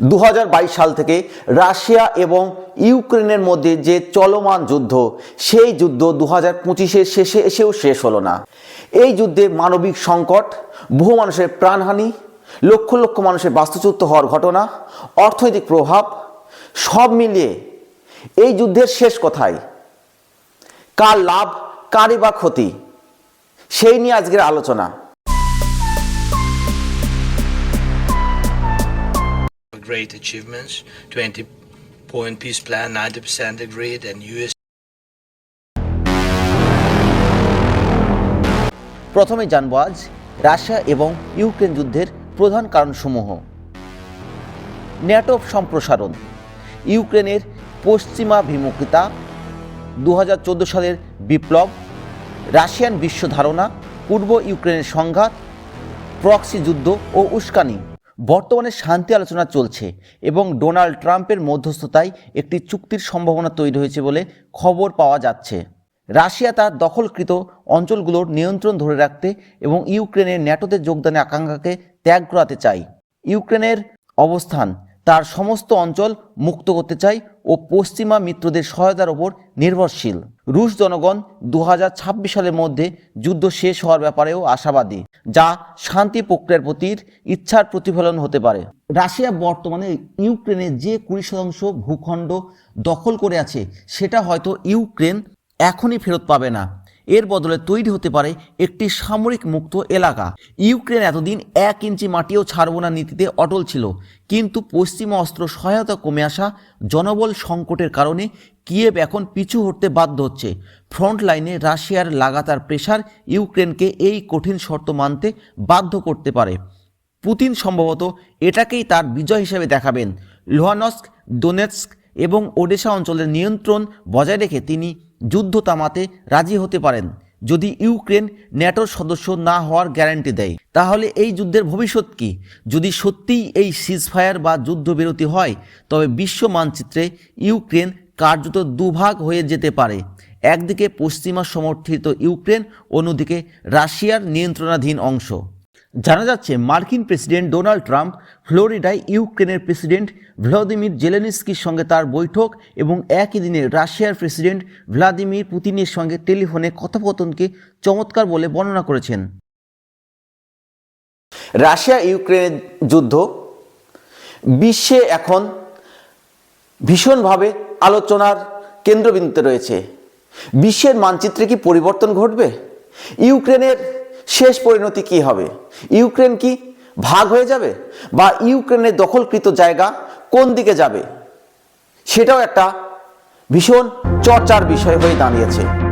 দু হাজার বাইশ সাল থেকে রাশিয়া এবং ইউক্রেনের মধ্যে যে চলমান যুদ্ধ, সেই যুদ্ধ দু হাজার পঁচিশের শেষে এসেও শেষ হলো না। এই যুদ্ধে মানবিক সংকট, বহু মানুষের প্রাণহানি, লক্ষ লক্ষ মানুষের বাস্তুচ্যুত হওয়ার ঘটনা, অর্থনৈতিক প্রভাব, সব মিলিয়ে এই যুদ্ধের শেষ কথায় কার লাভ, কারই বা ক্ষতি, সেই নিয়ে আজকের আলোচনা। Great achievements. 20 point peace plan 90% agreed, and us প্রথমে জানব আজ রাশিয়া এবং ইউক্রেন যুদ্ধের প্রধান কারণসমূহ। ন্যাটো সম্প্রসারণ। ইউক্রেনের পশ্চিমাভিমুখিতা দু হাজার চোদ্দ সালের বিপ্লব, রাশিয়ান বিশ্ব ধারণা, পূর্ব ইউক্রেনের সংঘাত, প্রক্সি যুদ্ধ ও উস্কানি। বর্তমানে শান্তি আলোচনা চলছে এবং ডোনাল্ড ট্রাম্পের মধ্যস্থতায় একটি চুক্তির সম্ভাবনা তৈরি হয়েছে বলে খবর পাওয়া যাচ্ছে। রাশিয়া তার দখলকৃত অঞ্চলগুলোর নিয়ন্ত্রণ ধরে রাখতে এবং ইউক্রেনের ন্যাটোতে যোগদানের আকাঙ্ক্ষাকে ত্যাগ করাতে চায়। ইউক্রেনের অবস্থান তার সমস্ত অঞ্চল মুক্ত করতে চায় ও পশ্চিমা মিত্রদের সহায়তার ওপর নির্ভরশীল। রুশ জনগণ দু হাজার ছাব্বিশ সালের মধ্যে যুদ্ধ শেষ হওয়ার ব্যাপারেও আশাবাদী, যা শান্তি প্রক্রিয়ার প্রতি ইচ্ছার প্রতিফলন হতে পারে। রাশিয়া বর্তমানে ইউক্রেনের যে কুড়ি শতাংশ ভূখণ্ড দখল করে আছে, সেটা হয়তো ইউক্রেন এখনই ফেরত পাবে না। এর বদলে তৈরি হতে পারে একটি সামরিক মুক্ত এলাকা। ইউক্রেন এতদিন এক ইঞ্চি মাটিও ছাড়ব না নীতিতে অটল ছিল। কিন্তু পশ্চিমা অস্ত্র সহায়তা কমে আসা জনবল সংকটের কারণে কিয়েভ এখন পিছু হটতে বাধ্য হচ্ছে। ফ্রন্ট লাইনে রাশিয়ার লাগাতার প্রেশার ইউক্রেনকে এই কঠিন শর্ত মানতে বাধ্য করতে পারে। পুতিন সম্ভবত এটাকেই তার বিজয় হিসেবে দেখাবেন। লোহানস্ক, দোনেৎস্ক এবং ওডেশা অঞ্চলের নিয়ন্ত্রণ বজায় রেখে তিনি যুদ্ধ তামাতে রাজি হতে পারেন। যদি ইউক্রেন ন্যাটোর সদস্য না হওয়ার গ্যারান্টি দেয়, তাহলে এই যুদ্ধের ভবিষ্যৎ কি? যদি সত্যিই এই সিজফায়ার বা যুদ্ধবিরতি হয়, তবে বিশ্ব মানচিত্রে ইউক্রেন কার্যত দুভাগ হয়ে যেতে পারে। একদিকে পশ্চিমা সমর্থিত ইউক্রেন, অন্যদিকে রাশিয়ার নিয়ন্ত্রণাধীন অংশ। জানা যাচ্ছে মার্কিন প্রেসিডেন্ট ডোনাল্ড ট্রাম্প ফ্লোরিডায় ইউক্রেনের প্রেসিডেন্ট ভ্লাদিমির জেলেনিস্কির সঙ্গে তার বৈঠক এবং একই দিনে রাশিয়ার প্রেসিডেন্ট ভ্লাদিমির পুতিনের সঙ্গে টেলিফোনে কথোপকথনকে চমৎকার বলে বর্ণনা করেছেন। রাশিয়া ইউক্রেনের যুদ্ধ বিশ্বে এখন ভীষণভাবে আলোচনার কেন্দ্রবিন্দুতে রয়েছে। বিশ্বের মানচিত্রে কি পরিবর্তন ঘটবে? ইউক্রেনের শেষ পরিণতি কি হবে? ইউক্রেন কি ভাগ হয়ে যাবে? বা ইউক্রেনের দখলকৃত জায়গা কোন দিকে যাবে? সেটাও একটা ভীষণ চর্চার বিষয় হয়ে দাঁড়িয়েছে।